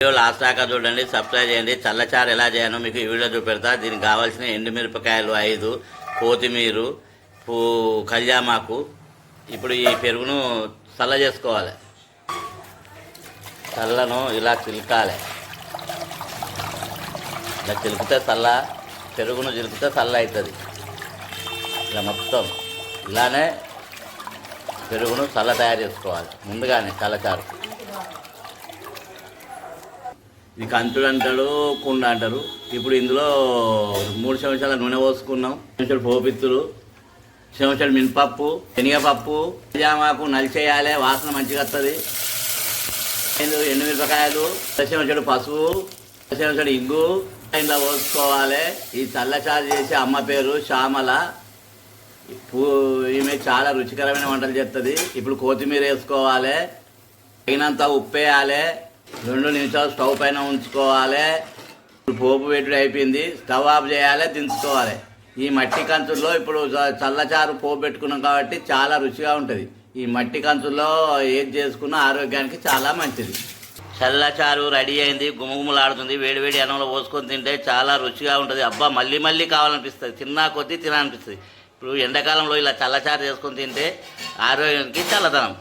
Video last దాకా చూడండి subscribe చేయండి. చల్లచారు ఎలా చేయాలో మీకు ఈ వీడియో చూపెడతా. దీనికి కావాల్సిన ఎండుమిరపకాయలు ఐదు కొత్తిమీరు పూ కళ్యామాకు. ఇప్పుడు ఈ పెరుగును చల్ల చేసుకోవాలి. చల్లను ఇలా చిలకాలి. ఇలా చిలికితే చల్ల పెరుగును చిలికితే చల్ల అవుతుంది. ఇలా మొత్తం. ఇలానే పెరుగును చల్ల తయారు చేసుకోవాలి. ముందుగానే చల్లచారు. ఇది కంచుడు అంటాడు కుండ అంటారు. ఇప్పుడు ఇందులో మూడు చెంచాల నూనె పోసుకున్నాం. చెంచాడు పోపిత్తులు చెంచాడు మినపప్పు శనగపప్పు జామాకు నలిచేయాలి వాసన మంచిగా వస్తుంది. ఎండు మిరపకాయలు చెంచాడు పసుపు చెంచాడు ఇంగు. ఇంట్లో పోసుకోవాలి. ఈ చల్లచారు చేసే అమ్మ పేరు శ్యామల. పూ ఈమె చాలా రుచికరమైన వంటలు చేస్తుంది. ఇప్పుడు కొత్తిమీర వేసుకోవాలి. తగినంత ఉప్పు వేయాలి. రెండు నిమిషాలు స్టవ్ పైన ఉంచుకోవాలి. ఇప్పుడు పోపు పెట్టుడు అయిపోయింది. స్టవ్ ఆఫ్ చేయాలి దించుకోవాలి. ఈ మట్టి కంచుల్లో ఇప్పుడు చల్లచారు పోపు పెట్టుకున్నాం కాబట్టి చాలా రుచిగా ఉంటుంది. ఈ మట్టి కంచుల్లో ఏది చేసుకున్నా ఆరోగ్యానికి చాలా మంచిది. చల్లచారు రెడీ అయింది గుమగుమలాడుతుంది. వేడివేడి అన్నంలో పోసుకొని తింటే చాలా రుచిగా ఉంటుంది. అబ్బా మళ్ళీ మళ్ళీ కావాలనిపిస్తుంది. తిన్నా కొద్దీ తినాలనిపిస్తుంది. ఇప్పుడు ఎండాకాలంలో ఇలా చల్లచారు చేసుకొని తింటే ఆరోగ్యానికి చల్లదనం.